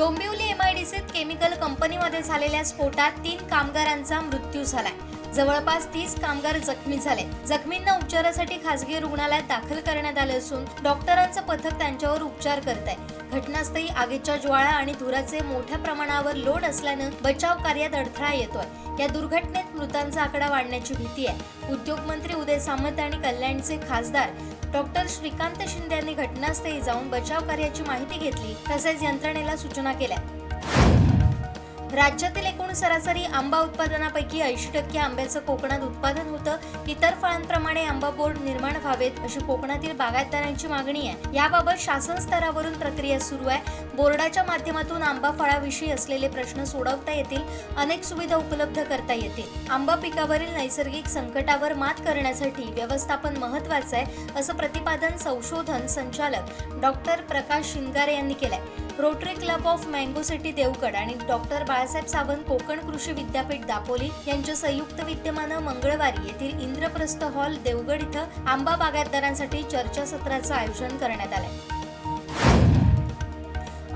Dombivli एमआयडीसीत chemical कंपनीमध्ये झालेल्या स्फोटात तीन कामगारांचा मृत्यू झालाय. जवळपास तीस कामगार जखमी झाले. जखमींना उपचारासाठी खासगी रुग्णालयात दाखल करण्यात आले असून डॉक्टरांचं पथक त्यांच्यावर उपचार करत आहे घटनास्थळी आगीच्या ज्वाळा आणि धुराचे मोठ्या प्रमाणावर लोड असल्यानं बचाव कार्यात अडथळा येतोय. या दुर्घटनेत मृतांचा आकडा वाढण्याची भीती आहे. उद्योगमंत्री उदय सामंत आणि कल्याणचे खासदार डॉक्टर श्रीकांत शिंदे यांनी घटनास्थळी जाऊन बचाव कार्याची माहिती घेतली तसेच यंत्रणेला सूचना केल्या. राज्यातील एकूण सरासरी आंबा उत्पादनापैकी ऐंशी टक्के आंब्याचं कोकणात उत्पादन होतं. इतर फळांप्रमाणे आंबा बोर्ड निर्माण व्हावेत अशी कोकणातील बागायतदारांची मागणी आहे. याबाबत शासन स्तरावरून प्रक्रिया सुरू आहे. बोर्डाच्या माध्यमातून आंबा फळाविषयी असलेले प्रश्न सोडवता येतील. अनेक सुविधा उपलब्ध करता येतील. आंबा पिकावरील नैसर्गिक संकटावर मात करण्यासाठी व्यवस्थापन महत्वाचं आहे असं प्रतिपादन संशोधन संचालक डॉक्टर प्रकाश शिंगारे यांनी केलंय. Rotary Club of Mango City Devgad आणि डॉक्टर बाळासाहेब सावंत कोकण कृषी विद्यापीठ दापोली यांच्या संयुक्त विद्यमानं मंगळवारी येथील इंद्रप्रस्थ हॉल देवगड इथं आंबा बागायतदारांसाठी चर्चासत्राचं आयोजन करण्यात आलंय.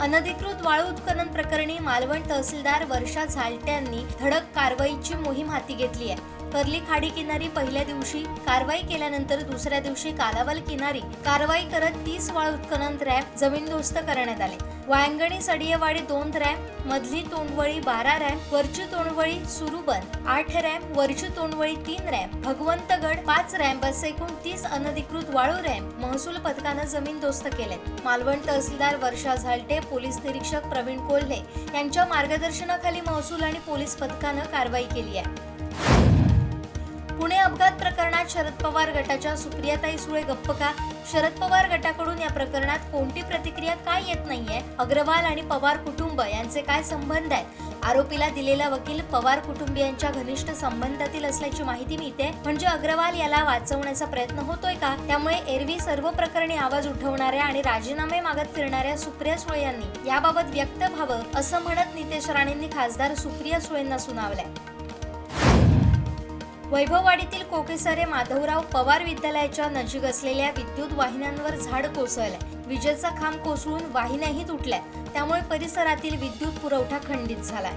अनधिकृत वाळू उत्खनन प्रकरणी मालवण तहसीलदार वर्षा झालटे यांनी धडक कारवाईची मोहीम हाती घेतली आहे. कर्ली खाडी किनारी पहिल्या दिवशी कारवाई केल्यानंतर दुसऱ्या दिवशी कालावल किनारी कारवाई करत तीस वाळू उत्खनन रॅप जमीनदोस्त करण्यात आले. वायंगणी सडियवाडी दोन रॅम मधली तोंडवळी बारा रॅम वरची तोंडवळी सुरुबन आठ रॅम्प वरची तोंडवळी तीन रॅम्प भगवंतगड पाच रॅम्प असे एकूण तीस अनधिकृत वाळू रॅम्प महसूल पथकानं जमीनदोस्त केले मालवण तहसीलदार वर्षा झालटे पोलीस निरीक्षक प्रवीण कोल्हे यांच्या मार्गदर्शनाखाली महसूल आणि पोलीस पथकानं कारवाई केली आहे. पुणे अपघात प्रकरणात शरद पवार गटाच्या सुप्रियाताई सुळे गप्प का? शरद पवार गटाकडून या प्रकरणात कोणती प्रतिक्रिया काय येत नाहीये? अग्रवाल आणि पवार कुटुंब यांचे काय संबंध आहेत? आरोपीला दिलेला वकील पवार कुटुंबियांच्या घनिष्ठ संबंधातील असल्याची माहिती मिळते. म्हणजे अग्रवाल याला वाचवण्याचा प्रयत्न होतोय का? त्यामुळे एरवी सर्व प्रकरणी आवाज उठवणाऱ्या आणि राजीनामे मागत फिरणाऱ्या सुप्रिया सुळे यांनी याबाबत व्यक्त व्हावं असं म्हणत नितेश राणेंनी खासदार सुप्रिया सुळेंना सुनावलंय. वैभववाडीतील कोकेसरे माधवराव पवार विद्यालयाच्या नजीक असलेल्या विद्युत वाहिन्यांवर झाड कोसळलंय. विजेचा खांब कोसळून वाहिन्याही तुटल्या त्यामुळे परिसरातील विद्युत पुरवठा खंडित झालाय.